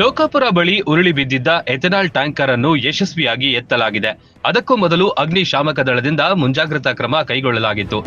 ಲೋಕಾಪುರ ಬಳಿ ಉರುಳಿ ಬಿದ್ದಿದ್ದ ಎಥೆನಾಲ್ ಟ್ಯಾಂಕರ್ ಅನ್ನು ಯಶಸ್ವಿಯಾಗಿ ಎತ್ತಲಾಗಿದೆ. ಅದಕ್ಕೂ ಮೊದಲು ಅಗ್ನಿಶಾಮಕ ದಳದಿಂದ ಮುಂಜಾಗ್ರತಾ ಕ್ರಮ ಕೈಗೊಳ್ಳಲಾಗಿತ್ತು.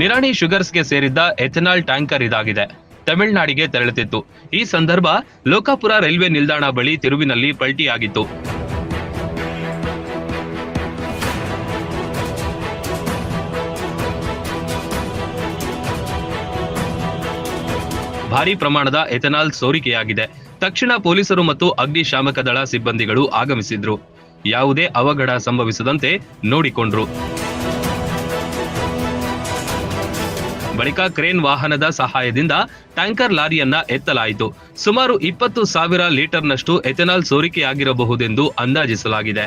ನಿರಾಣಿ ಶುಗರ್ಸ್ಗೆ ಸೇರಿದ್ದ ಎಥೆನಾಲ್ ಟ್ಯಾಂಕರ್ ಇದಾಗಿದೆ. ತಮಿಳುನಾಡಿಗೆ ತೆರಳುತ್ತಿತ್ತು. ಈ ಸಂದರ್ಭ ಲೋಕಾಪುರ ರೈಲ್ವೆ ನಿಲ್ದಾಣ ಬಳಿ ತಿರುವಿನಲ್ಲಿ ಪಲ್ಟಿಯಾಗಿತ್ತು. ಭಾರಿ ಪ್ರಮಾಣದ ಎಥೆನಾಲ್ ಸೋರಿಕೆಯಾಗಿದೆ. ತಕ್ಷಣ ಪೊಲೀಸರು ಮತ್ತು ಅಗ್ನಿಶಾಮಕ ದಳ ಸಿಬ್ಬಂದಿಗಳು ಆಗಮಿಸಿದ್ರು. ಯಾವುದೇ ಅವಘಡ ಸಂಭವಿಸದಂತೆ ನೋಡಿಕೊಂಡ್ರು. ಬಳಿಕ ಕ್ರೇನ್ ವಾಹನದ ಸಹಾಯದಿಂದ ಟ್ಯಾಂಕರ್ ಲಾರಿಯನ್ನ ಎತ್ತಲಾಯಿತು. ಸುಮಾರು ಇಪ್ಪತ್ತು ಸಾವಿರ ಲೀಟರ್ನಷ್ಟು ಎಥೆನಾಲ್ ಸೋರಿಕೆಯಾಗಿರಬಹುದೆಂದು ಅಂದಾಜಿಸಲಾಗಿದೆ.